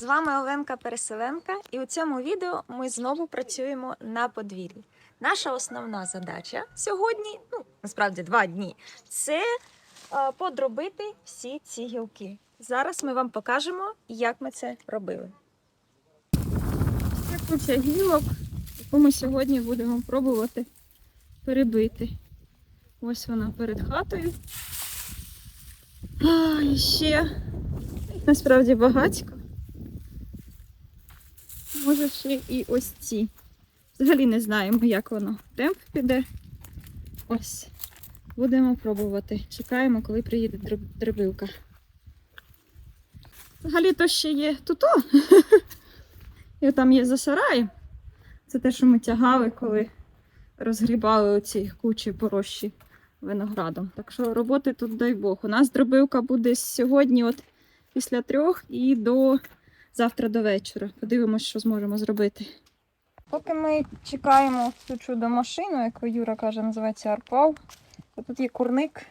З вами Оленка Переселенка, і у цьому відео ми знову працюємо на подвір'ї. Наша основна задача сьогодні, ну насправді два дні, це е, подробити всі ці гілки. Зараз ми вам покажемо, як ми це робили. Це куча гілок, яку ми сьогодні будемо пробувати перебити. Ось вона перед хатою. А, і ще насправді багатько. Може ще і ось ці. Взагалі не знаємо, як воно. Темп піде. Ось. Будемо пробувати. Чекаємо, коли приїде дроб- драбилка. Взагалі то ще є тут. І там є за сараєм. Це те, що ми тягали, коли розгрібали оці кучі порощі виноградом. Так що роботи тут дай Бог. У нас дробилка буде сьогодні, от після трьох і до завтра до вечора. Подивимось, що зможемо зробити. Поки ми чекаємо цю чудо машину, яку Юра каже, називається Арпал. Тут є курник.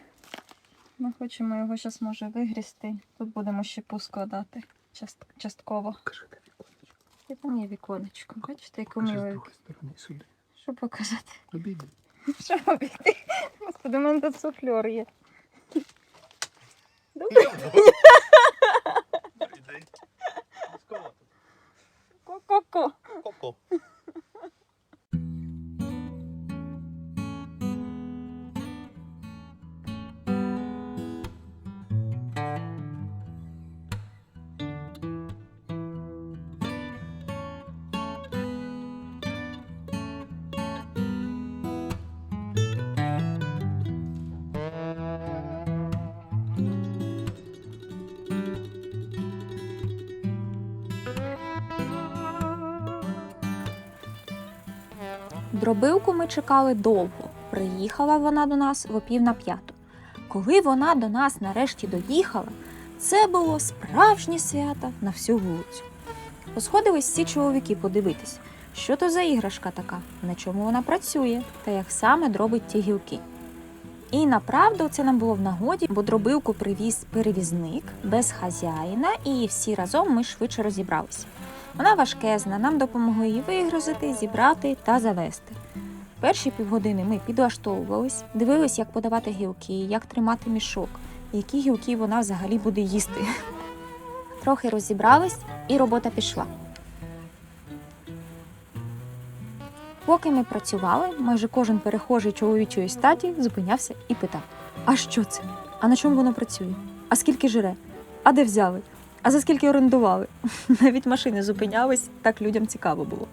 Ми хочемо його зараз може вигрізти. Тут будемо ще складати част- частково. І там є віконечко. Бачите, миле. сторони. Що показати? Обійди. Що робити? Господи, у мене тут суфльор є. Ко-ко-ко. Коко. Дробилку ми чекали довго. Приїхала вона до нас в опів на п'яту. Коли вона до нас нарешті доїхала, це було справжнє свято на всю вулицю. Посходились всі чоловіки подивитись, що то за іграшка така, на чому вона працює та як саме дробить ті гілки. І направду це нам було в нагоді, бо дробилку привіз перевізник без хазяїна, і всі разом ми швидше розібралися. Вона важкезна, нам допомогли її вигрузити, зібрати та завести. Перші півгодини ми підлаштовувались, дивились, як подавати гілки, як тримати мішок, які гілки вона взагалі буде їсти. Трохи розібрались, і робота пішла. Поки ми працювали, майже кожен перехожий чоловічої статі зупинявся і питав: А що це? А на чому воно працює? А скільки жре? А де взяли? А за скільки орендували? Навіть машини зупинялись, так людям цікаво було.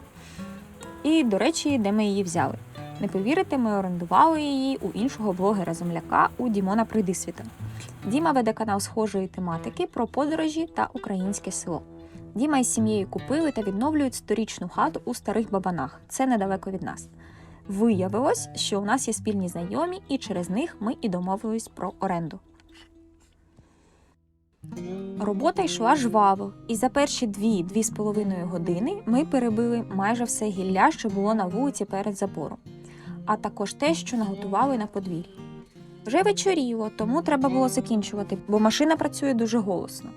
І, до речі, де ми її взяли. Не повірите, ми орендували її у іншого блогера-земляка у Дімона Прийдисвіта. Діма веде канал схожої тематики про подорожі та українське село. Діма із сім'єю купили та відновлюють сторічну хату у старих бабанах. Це недалеко від нас. Виявилось, що у нас є спільні знайомі, і через них ми і домовились про оренду. Робота йшла жваво, і за перші дві-дві з половиною години ми перебили майже все гілля, що було на вулиці перед забором, а також те, що наготували на подвір'ї. Вже вечоріло, тому треба було закінчувати, бо машина працює дуже голосно.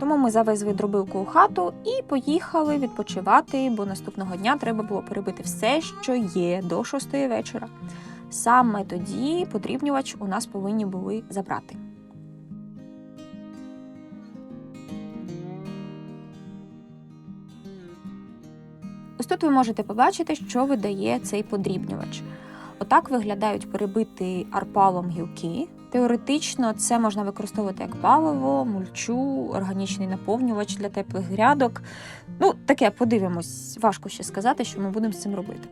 Тому ми завезли дробилку у хату і поїхали відпочивати, бо наступного дня треба було перебити все, що є до шостої вечора. Саме тоді подрібнювач у нас повинні були забрати. Ось тут ви можете побачити, що видає цей подрібнювач. Отак виглядають перебиті арпалом гілки. Теоретично це можна використовувати як паливо, мульчу, органічний наповнювач для теплих грядок. Ну, таке подивимось, важко ще сказати, що ми будемо з цим робити.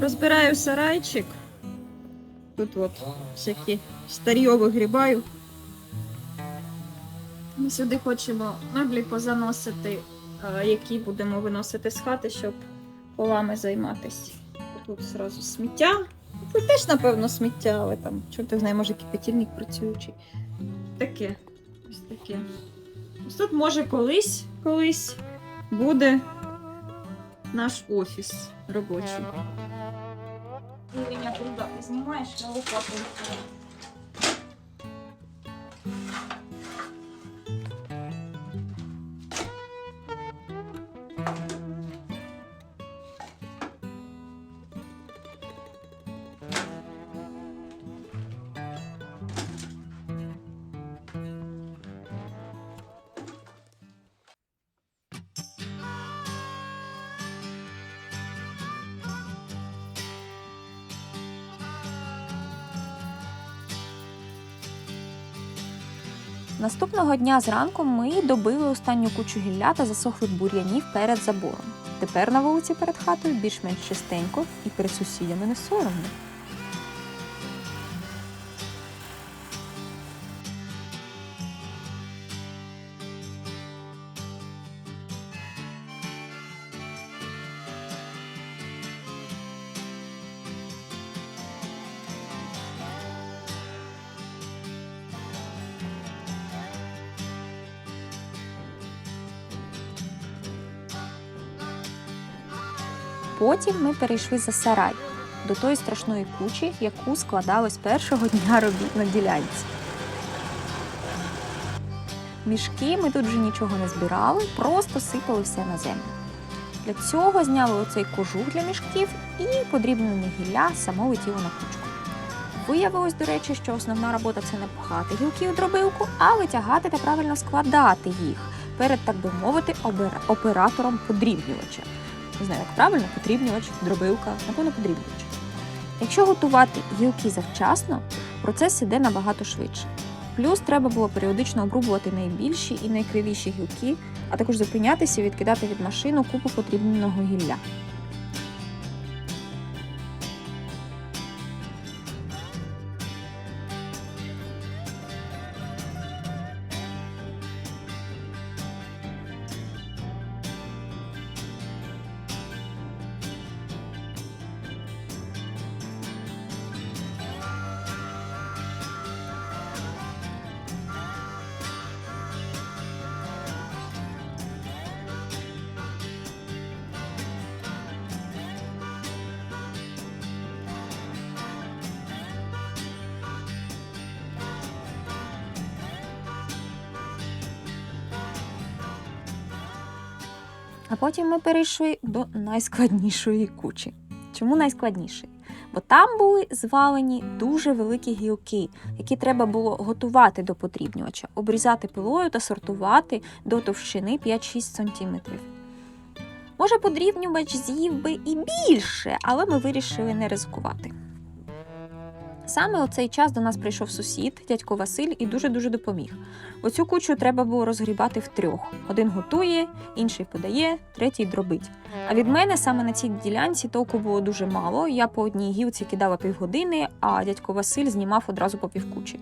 Розбираю сарайчик. Тут от всякі старьо вигрібаю. Ми сюди хочемо меблі позаносити, е, які будемо виносити з хати, щоб полами займатися. Тут зразу сміття. Тут теж, напевно, сміття, але там, чорт знає, може кипятильник працюючий. Таке. Ось таке. Ось тут може колись, колись буде наш офіс робочий. Ірина, труда. Ти знімаєш, я лопатою. Наступного дня зранку ми добили останню кучу гілля та засохлих бур'янів перед забором. Тепер на вулиці перед хатою більш-менш чистенько і перед сусідями не соромно. Потім ми перейшли за сарай до тої страшної кучі, яку складали з першого дня робіт на ділянці. Мішки ми тут вже нічого не збирали, просто сипали все на землю. Для цього зняли оцей кожух для мішків і подрібнене гілля само летіло на кучку. Виявилось, до речі, що основна робота це не пхати гілки у дробилку, а витягати та правильно складати їх перед, так би мовити, оператором подрібнювача. Не знаю, як правильно, потрібнювач, дробилка, напевно, подрібнювач. Якщо готувати гілки завчасно, процес іде набагато швидше. Плюс треба було періодично обрубувати найбільші і найкривіші гілки, а також зупинятися і відкидати від машину купу потрібного гілля. Потім ми перейшли до найскладнішої кучі. Чому найскладнішої? Бо там були звалені дуже великі гілки, які треба було готувати до подрібнювача, обрізати пилою та сортувати до товщини 5-6 см. Може, подрібнювач з'їв би і більше, але ми вирішили не ризикувати. Саме у цей час до нас прийшов сусід, дядько Василь, і дуже-дуже допоміг. Оцю кучу треба було розгрібати втрьох. Один готує, інший подає, третій дробить. А від мене саме на цій ділянці толку було дуже мало. Я по одній гілці кидала півгодини, а дядько Василь знімав одразу по півкучі.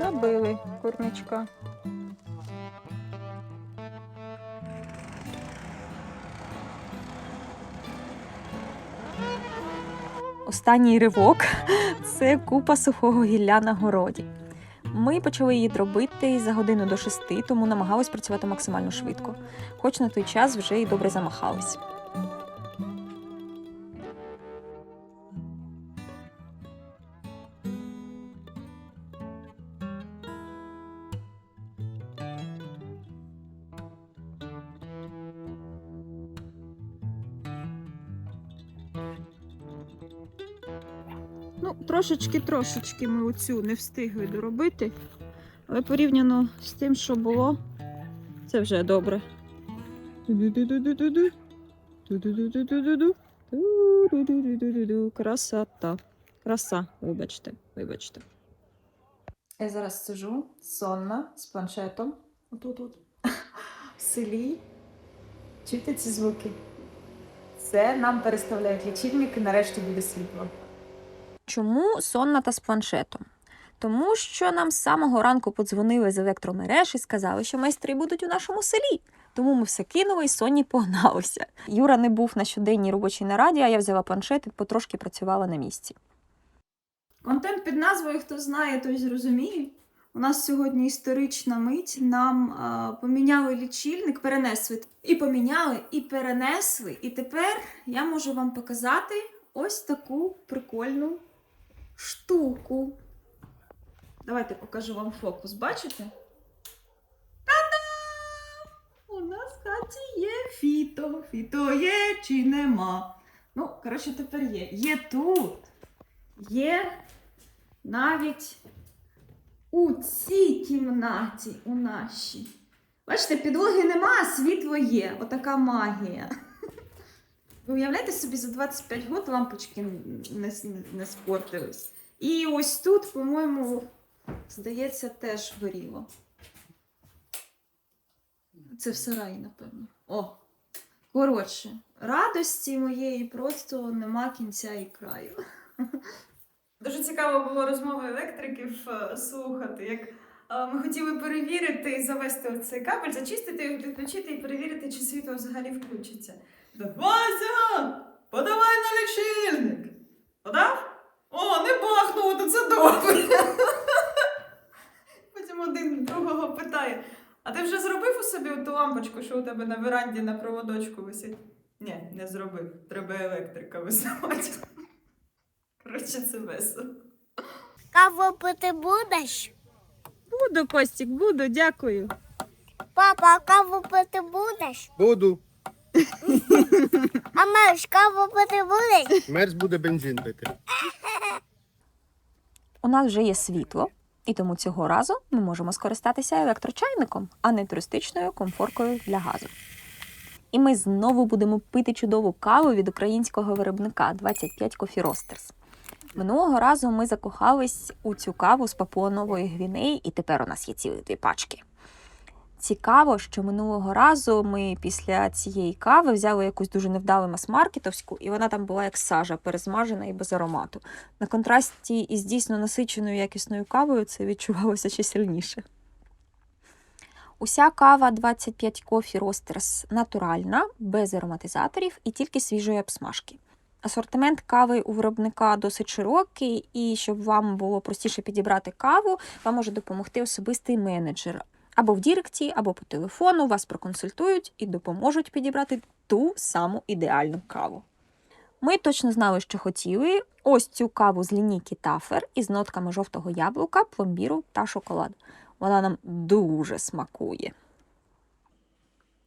Забили корничка. Останній ривок це купа сухого гілля на городі. Ми почали її дробити за годину до шести, тому намагались працювати максимально швидко, хоч на той час вже й добре замахались. Ну, трошечки-трошечки ми оцю не встигли доробити. Але порівняно з тим, що було, це вже добре. Красота. Краса, вибачте, вибачте. Я зараз сижу сонна з планшетом. Отут от. В селі. Чуєте ці звуки? Це нам переставляють лічильник і нарешті буде світло. Чому сонна та з планшетом? Тому що нам з самого ранку подзвонили з електромереж і сказали, що майстри будуть у нашому селі. Тому ми все кинули і Соні погналися. Юра не був на щоденній робочій нараді, а я взяла планшет і потрошки працювала на місці. Контент під назвою Хто знає, той зрозуміє. У нас сьогодні історична мить. Нам а, поміняли лічильник, перенесли. І поміняли, і перенесли. І тепер я можу вам показати ось таку прикольну штуку. Давайте покажу вам фокус. Бачите? Та-дам! У нас в хаті є фіто. Фіто є чи нема. Ну, коротше, тепер є. Є тут. Є навіть у цій кімнаті, у нашій. Бачите, підлоги нема, а світло є. Отака магія. Ви уявляєте собі, за 25 років лампочки не, не, спортились. І ось тут, по-моєму, здається, теж горіло. Це в сараї, напевно. О! Коротше, радості моєї просто нема кінця і краю. Дуже цікаво було розмови електриків е, слухати, як е, ми хотіли перевірити, і завести цей кабель, зачистити його, підключити і перевірити, чи світло взагалі включиться. Вася, подавай на лічильник. Подав? О, не бахнуло, то це добре. Потім один другого питає: а ти вже зробив у собі ту лампочку, що у тебе на веранді на проводочку висить? Ні, не зробив. Треба електрика висувати. Коротше, це весело. Каву пити будеш? Буду, Костік, буду, дякую. Папа, каву пити будеш? Буду. А пити будеш? Мерз буде бензин пити. У нас вже є світло, і тому цього разу ми можемо скористатися електрочайником, а не туристичною комфоркою для газу. І ми знову будемо пити чудову каву від українського виробника 25 Coffee Roasters. Минулого разу ми закохались у цю каву з Папуа-Нової Гвінеї, і тепер у нас є цілі дві пачки. Цікаво, що минулого разу ми після цієї кави взяли якусь дуже невдалу мас-маркетовську, і вона там була як сажа, перезмажена і без аромату. На контрасті із дійсно насиченою якісною кавою це відчувалося ще сильніше. Уся кава 25 Coffee Roasters натуральна, без ароматизаторів і тільки свіжої обсмажки. Асортимент кави у виробника досить широкий, і щоб вам було простіше підібрати каву, вам може допомогти особистий менеджер. Або в Діректі, або по телефону вас проконсультують і допоможуть підібрати ту саму ідеальну каву. Ми точно знали, що хотіли. Ось цю каву з лінійки Тафер із нотками жовтого яблука, пломбіру та шоколаду. Вона нам дуже смакує.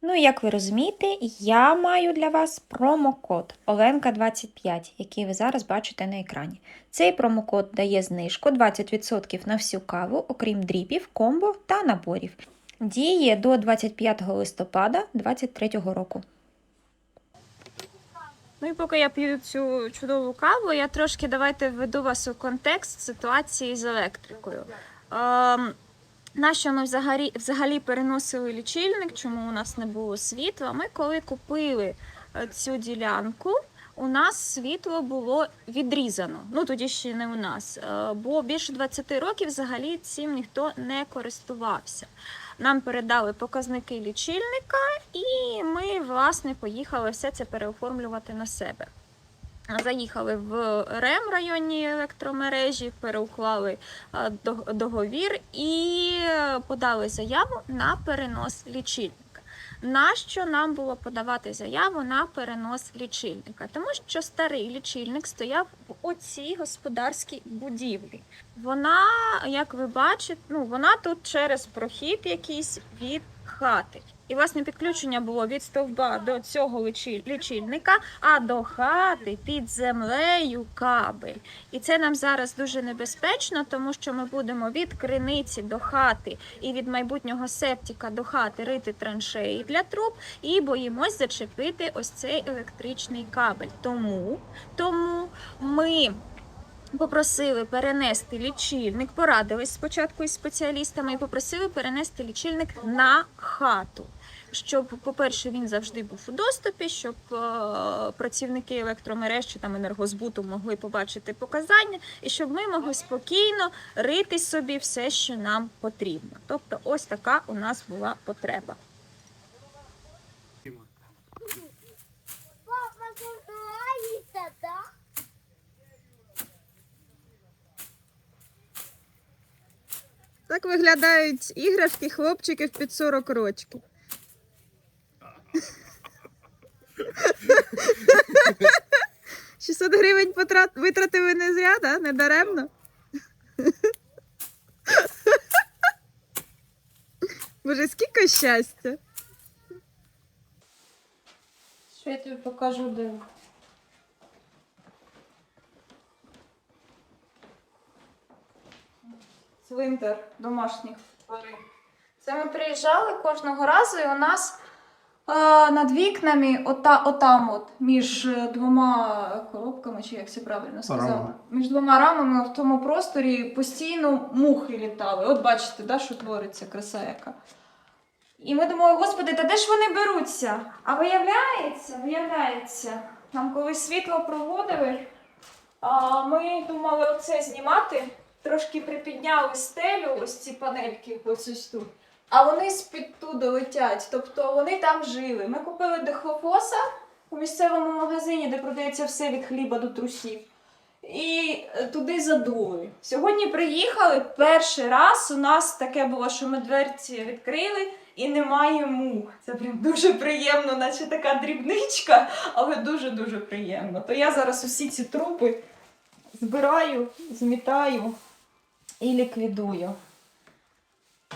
Ну, і як ви розумієте, я маю для вас промокод Оленка25, який ви зараз бачите на екрані. Цей промокод дає знижку 20% на всю каву, окрім дріпів, комбо та наборів. Діє до 25 листопада 2023 року. Ну і поки я п'ю цю чудову каву, я трошки давайте введу вас у контекст ситуації з електрикою. Ем, нащо ми взагалі, взагалі переносили лічильник, чому у нас не було світла? Ми коли купили е, цю ділянку, у нас світло було відрізано. Ну тоді ще не у нас, е, бо більше 20 років взагалі цим ніхто не користувався. Нам передали показники лічильника, і ми, власне, поїхали все це переоформлювати на себе. Заїхали в РЕМ районні електромережі, переуклали договір і подали заяву на перенос лічильника. Нащо нам було подавати заяву на перенос лічильника? Тому що старий лічильник стояв в оцій господарській будівлі. Вона, як ви бачите, ну вона тут через прохід якийсь від хати. І власне підключення було від стовба до цього лічильника, а до хати під землею кабель. І це нам зараз дуже небезпечно, тому що ми будемо від криниці до хати і від майбутнього септика до хати рити траншеї для труб, і боїмось зачепити ось цей електричний кабель. Тому, тому ми. Попросили перенести лічильник, порадились спочатку із спеціалістами і попросили перенести лічильник на хату щоб, по-перше, він завжди був у доступі, щоб е, працівники електромереж чи там енергозбуту могли побачити показання, і щоб ми могли спокійно рити собі все, що нам потрібно. Тобто, ось така у нас була потреба. Так виглядають іграшки хлопчиків під 40 років. Витратили не зря, да? не даремно. Боже, скільки щастя. Що я тобі покажу де? Цвинтар домашніх тварин. Це ми приїжджали кожного разу, і у нас над вікнами, ота, отам, от, між е, двома коробками, чи як це правильно сказати, Рамами. між двома рамами в тому просторі постійно мухи літали. От бачите, да, що твориться, краса яка. І ми думали, господи, та де ж вони беруться? А виявляється, виявляється, нам коли світло проводили, а ми думали оце знімати, трошки припідняли стелю, ось ці панельки, ось ось тут. А вони з-під туди летять, тобто вони там жили. Ми купили дихлофоса у місцевому магазині, де продається все від хліба до трусів. І е, туди задули. Сьогодні приїхали. Перший раз у нас таке було, що ми дверці відкрили і немає мух. Це прям дуже приємно, наче така дрібничка, але дуже-дуже приємно. То я зараз усі ці трупи збираю, змітаю і ліквідую.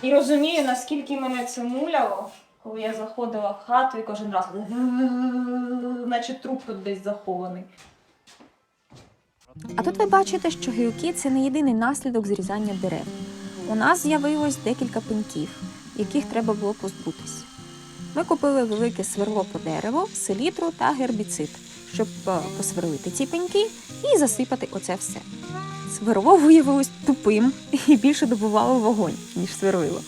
І розумію, наскільки мене це муляло, коли я заходила в хату і кожен раз, наче труп тут десь захований. А тут ви бачите, що гілки це не єдиний наслідок зрізання дерев. У нас з'явилось декілька пеньків, яких треба було позбутись. Ми купили велике сверло по дереву, селітру та гербіцид, щоб е, посверлити ці пеньки і засипати оце все. Сверло виявилось тупим і більше добувало вогонь, ніж сверлило.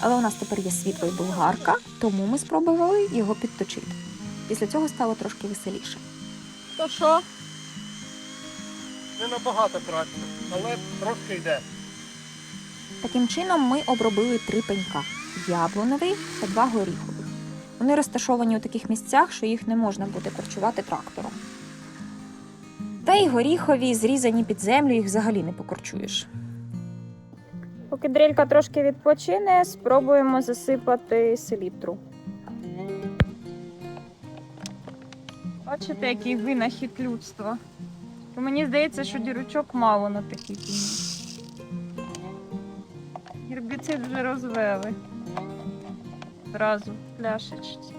Але у нас тепер є світло і болгарка, тому ми спробували його підточити. Після цього стало трошки веселіше. То що? Не набагато краще, але трошки йде. Таким чином ми обробили три пенька: яблуневий та два горіхових. Вони розташовані у таких місцях, що їх не можна буде корчувати трактором. Та й горіхові, зрізані під землю, їх взагалі не покорчуєш. Поки дрелька трошки відпочине, спробуємо засипати селітру. Бачите, який винахід людства. То мені здається, що дірочок мало на такій піні. Гербіцид вже розвели. Зразу пляшечці.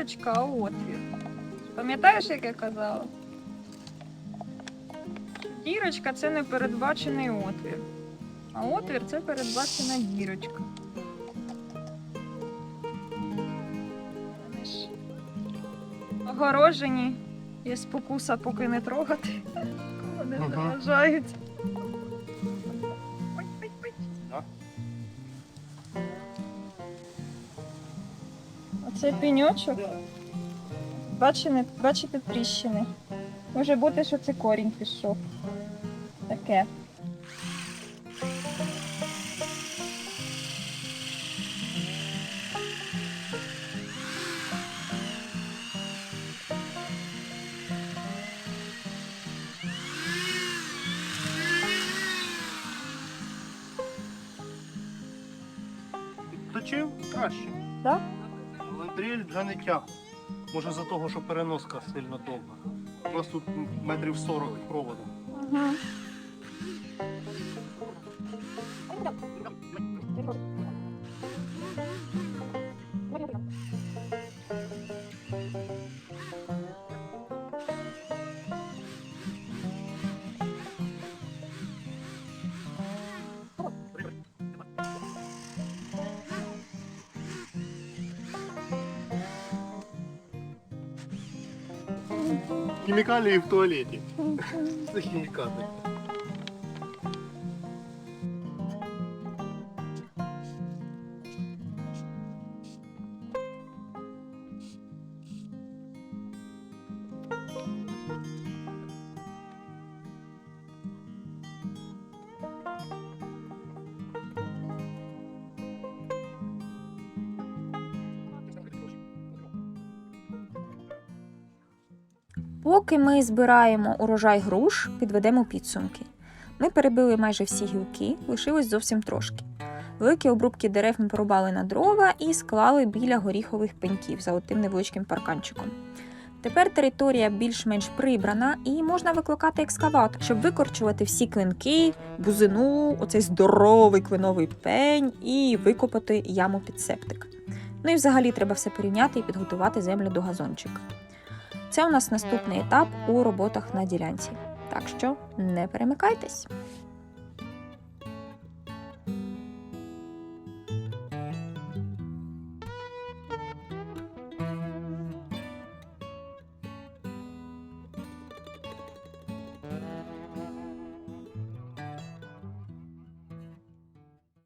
Дірочка, а отвір. Пам'ятаєш, як я казала? Дірочка це не передбачений отвір. А отвір це передбачена дірочка. Вони ж огорожені. Є спокуса, поки не трогати. Вони Ага. заважають. Оце пеньочок. Бачите, бачите тріщини. Може бути, що це корінь пішов. Таке. Підточив краще. Да? Дріль вже не тягне. Може за того, що переноска сильно довга. У нас тут метрів 40 проводу. Ага. Хімікалії в туалеті. Це хімікати. Поки ми збираємо урожай груш, підведемо підсумки. Ми перебили майже всі гілки, лишилось зовсім трошки. Великі обрубки дерев ми порубали на дрова і склали біля горіхових пеньків за отим невеличким парканчиком. Тепер територія більш-менш прибрана і можна викликати екскаватор, щоб викорчувати всі клинки, бузину, оцей здоровий кленовий пень і викопати яму під септик. Ну і взагалі треба все порівняти і підготувати землю до газончика. Це у нас наступний етап у роботах на ділянці. Так що не перемикайтесь.